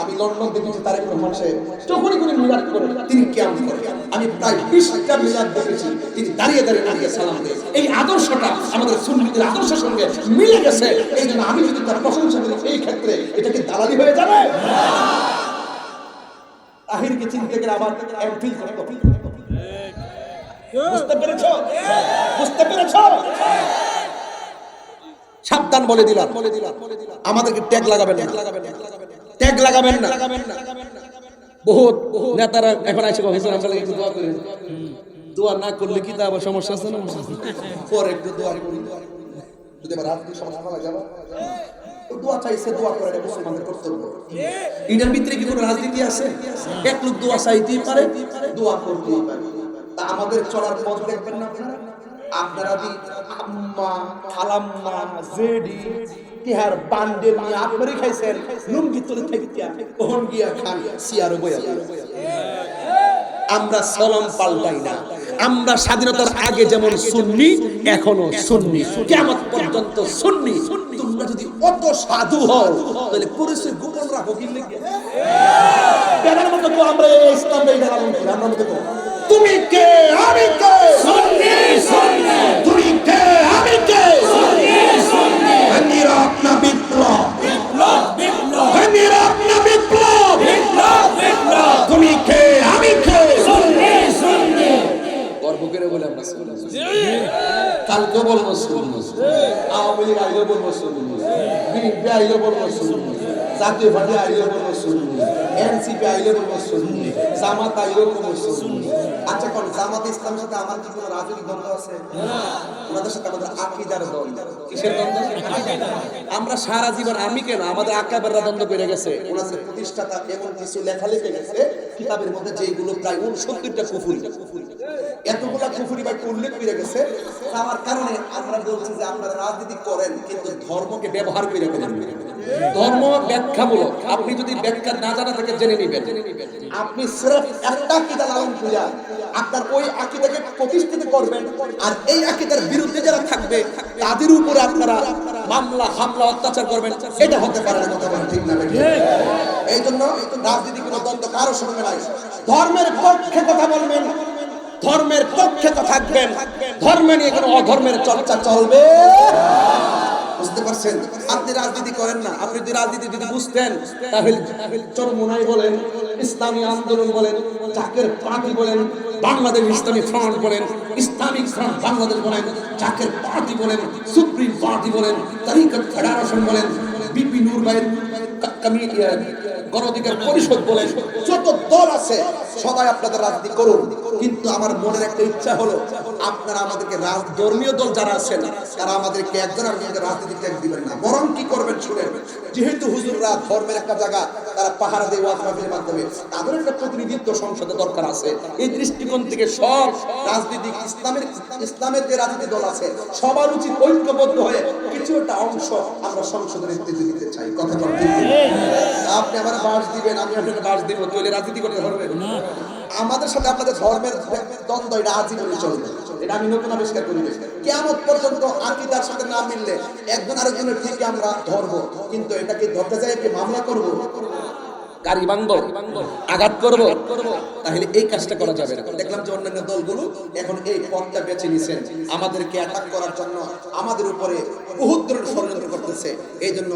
আমি লন্ডন দেখেছি তারেক রহমান সাহেব যখনই কোনো মিলাদ করে, তিনি কেমন করে। আমি প্রায় বিশটা মিলাদ দেখেছি, তিনি দাঁড়িয়ে দাঁড়িয়ে দাঁড়িয়ে সালাম দেয়। এই আদর্শটা আমাদের সুন্নিদের আদর্শের সঙ্গে মিলে গেছে। এই জন্য আমি যদি তার প্রশংসা করি, এই ক্ষেত্রে এটা কি দালালি হয়ে যাবে? তাহিরকে চিনতে গেলে আবার এমফিল করতে। বুঝতে পেরেছ? বুঝতে পেরেছ? সাবধান বলে দিলাম বলে দিলাম। আমাদেরকে ট্যাগ লাগাবেন না। ট্যাগ লাগাবেন না। বহুত নেতারা এখন আসে হুজুর আমরা একটু দোয়া করি দোয়া না করলে কি তা আবার সমস্যা আছে না পরে একটু দোয়া করি। যদি আবার রাত সমস্যা না যাবে। দোয়া চাইছে দোয়া করে এটা মুসলমানদের কর্তব্য। এটার ভিতরে কি কোনো রাজনীতি আছে? এক লোক দোয়া চাইতেই পারে দোয়া করতেই পারে। তা আমাদের চলার পথ দেখবেন না আপনারা? আপনারা আম্মা, খালাম্মা, জেডি, তিহার বান্ডেল নিয়ে আপনারই খাইছেন, লুঙ্গি তুলে গিয়া খান? সিয়ারো বইয়া আমরা সলম পাল্টাই না। আমরা স্বাধীনতার আগে যেমন সুন্নি, এখনও সুন্নি। কেমন পর্যন্ত সুন্নি। তোমরা যদি অত সাধু হও, তাহলে পরিচয় গোপন রাখো, কি লিখে আমরা ইসলাম আমরা আমরা কালকে বলব আচ্ছা আমার সারা জীবন আমি কেন? আমাদের আকাবেররা দ্বন্দ্ব করে গেছে। প্রতিষ্ঠাতা এমন কিছু লেখা লিখে গেছে। কিতাবের মধ্যে যেগুলো প্রায় উনসত্তরটা কুফুরি। এতগুলা কুফুরি বা উল্লেখ করে গেছে। আমার কারণে আমরা বলছি যে আপনারা রাজনীতি করেন কিন্তু ধর্মকে ব্যবহার করে ফেলেন ধর্ম ব্যাখ্যামূলক। আপনি যদি ব্যাখ্যা না জানা থেকে জেনে নিবেন। আপনি সির্ফ একটা আকিদা লালন পূজা আপনার ওই আকিদাকে প্রতিষ্ঠিত করবেন আর এই আকিদার বিরুদ্ধে যারা থাকবে তাদের উপরে আপনারা মামলা হামলা অত্যাচার করবেন এটা হতে পারে না কথা বলেন ঠিক না? এই জন্য রাজনীতি কোনো দ্বন্দ্ব কারও সঙ্গে নাই। ধর্মের পক্ষে কথা বলবেন ধর্মের পক্ষে তো থাকবেন। ধর্ম নিয়ে কোনো অধর্মের চর্চা চলবে? বুঝতে পারছেন? আপনি রাজনীতি করেন না। আপনি যদি রাজনীতি যদি বুঝতেন তাহলে চরমোনাই বলেন ইসলামী আন্দোলন বলেন চাকের পার্টি বলেন বাংলাদেশ ইসলামী ফ্রন্ট বলেন ইসলামিক ফ্রন্ট বাংলাদেশ বলেন চাকের পার্টি বলেন সুপ্রিম পার্টি বলেন তারিকত ফেডারেশন বলেন বিপি নূর ভাইয়ের কা- কমি- ইয়া, পরিষদ বলেন যত দল আছে, সবাই আপনাদের রাজনীতি করুন। কিন্তু আমার মনের একটা ইচ্ছা হলো, আপনারা আমাদেরকে ধর্মীয় দল যারা আছেন, তারা আমাদেরকে একজন আরেকজনকে রাজনীতি দিবেন না। বরং কি করবেন শুনেন, যেহেতু হুজুররা ধর্মের একটা জায়গা, তারা পাহারা দিয়ে ওয়াজ মাধ্যমে তাদের একটা প্রতিনিধিত্ব সংসদে দরকার আছে। এই দৃষ্টিকোণ থেকে সব রাজনীতি ইসলামের ইসলামের যে রাজনীতি দল আছে, সবার উচিত ঐক্যবদ্ধ হয়ে কিছু একটা অংশ আমরা সংসদের নেতৃত্ব দিতে চাই। কথা কি? আপনি আমার বাস দিবেন, আমি আপনাকে বাস দিব চলে রাজনীতি করতে পারবেন আমাদের সাথে আপনাদের ধর্মের দ্বন্দ্ব, এটা আজীবনে চলবে। এটা আমি নতুন আবিষ্কার করি কেমন পর্যন্ত আকিদার সাথে না মিললে একজন আরেকজনের থেকে আমরা ধরবো কিন্তু এটাকে ধরতে যাই মামলা করব। গাড়ি ভাঙবো, আঘাত তাহলে এই কাজটা করা যাবে দেখলাম যে অন্যান্য দলগুলো এখন এই পথটা বেছে নিছেন আমাদেরকে অ্যাটাক করার জন্য আমাদের উপরে ধরনের ষড়যন্ত্র করতেছে। এই জন্য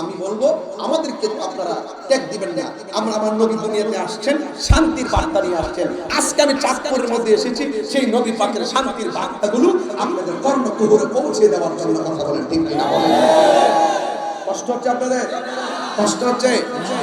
আমি বলব, আমাদেরকে আপনারা ত্যাগ দিবেন না। আমরা আমার নবী দুনিয়াতে আসছেন, শান্তির বার্তা নিয়ে আসছেন। আজকে আমি চাঁদপুরের মধ্যে এসেছি, সেই নবী পাকের শান্তির বার্তাগুলো আপনাদের কর্ণকুহরে পৌঁছে দেওয়ার জন্য কথা বলেন, ঠিক কষ্ট হচ্ছে আপনাদের? কষ্ট হচ্ছে?